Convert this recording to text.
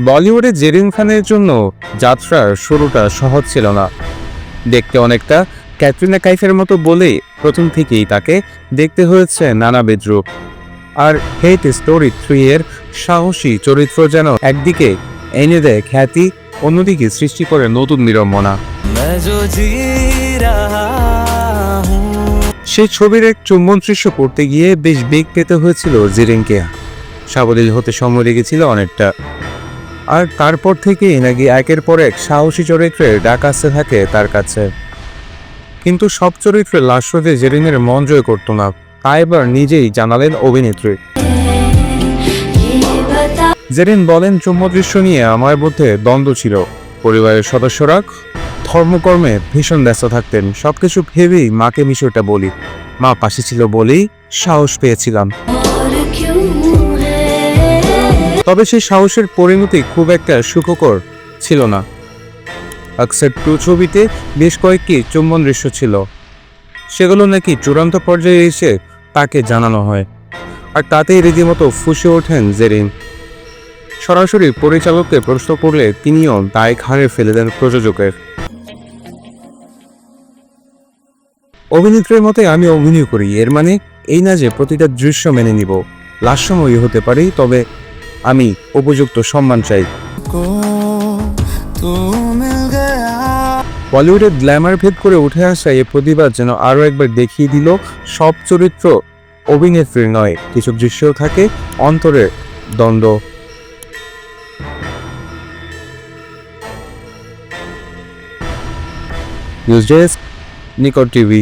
বলিউডে জেরিন খানের জন্য যাত্রার শুরুটা সহজ ছিল না। দেখতে অনেকটা ক্যাটরিনা কাইফের মতো বলেই প্রথম থেকেই তাকে দেখতে হয়েছে নানা বিদ্রুপ। আর হেট স্টোরি থ্রি এর সাহসী চরিত্র যেন একদিকে এনে দেয় খ্যাতি অন্যদিকে সৃষ্টি করে নতুন নিরম্বনা সেই ছবির এক চুম্বন দৃশ্য করতে গিয়ে বেশ বেগ পেতে হয়েছিল জিরিনকে। সাবলীল হতে সময় লেগেছিল অনেকটা। আর তারপর থেকেই নাকি একের পর এক সাহসী চরিত্রে ডাক আসতে থাকে তার কাছে। কিন্তু সব চরিত্রে লাস্টতে জেরিনের মন জয় করতো না। তাই এবার নিজেই জানালেন অভিনেত্রী। জেরিন বলেন চুম্বদৃশ্য নিয়ে আমার মধ্যে দ্বন্দ্ব ছিল। পরিবারের সদস্যরা ধর্মকর্মে ভীষণ ব্যস্ত থাকতেন। সবকিছু ভেবেই মাকে বিষয়টা বলি। মা পাশে ছিল বলেই সাহস পেয়েছিলাম। তবে সেই সাহসের পরিণতি খুব একটা সুখকর ছিল না। আকসার টু ছবিতে বেশ কয়েকটি চুম্বন দৃশ্য ছিল। সেগুলো নাকি চূড়ান্ত পর্যায়ে এসে তাকে জানানো হয়। আর তাতেই রীতিমতো ফুসে ওঠেন জেরিন। সরাসরি পরিচালককে প্রশ্ন করলে তিনিও দায় ঘাড়ে ফেলে দেন প্রযোজকের। অভিনেত্রীর মতে আমি অভিনয় করি, এর মানে এই না যে প্রতিটা দৃশ্য মেনে নিব। লাস্যময়ী হতে পারি, তবে আমি উপযুক্ত সম্মান চাই। বলিউডের গ্ল্যামার ভেদ করে উঠে আসা এ প্রতিবাদ যেন আরও একবার দেখিয়ে দিল, সব চরিত্র অভিনেত্রীর নয়, কিছু দৃশ্যও থাকে অন্তরের দ্বন্দ্ব। নিউজ ডেস্ক, নিকট টিভি।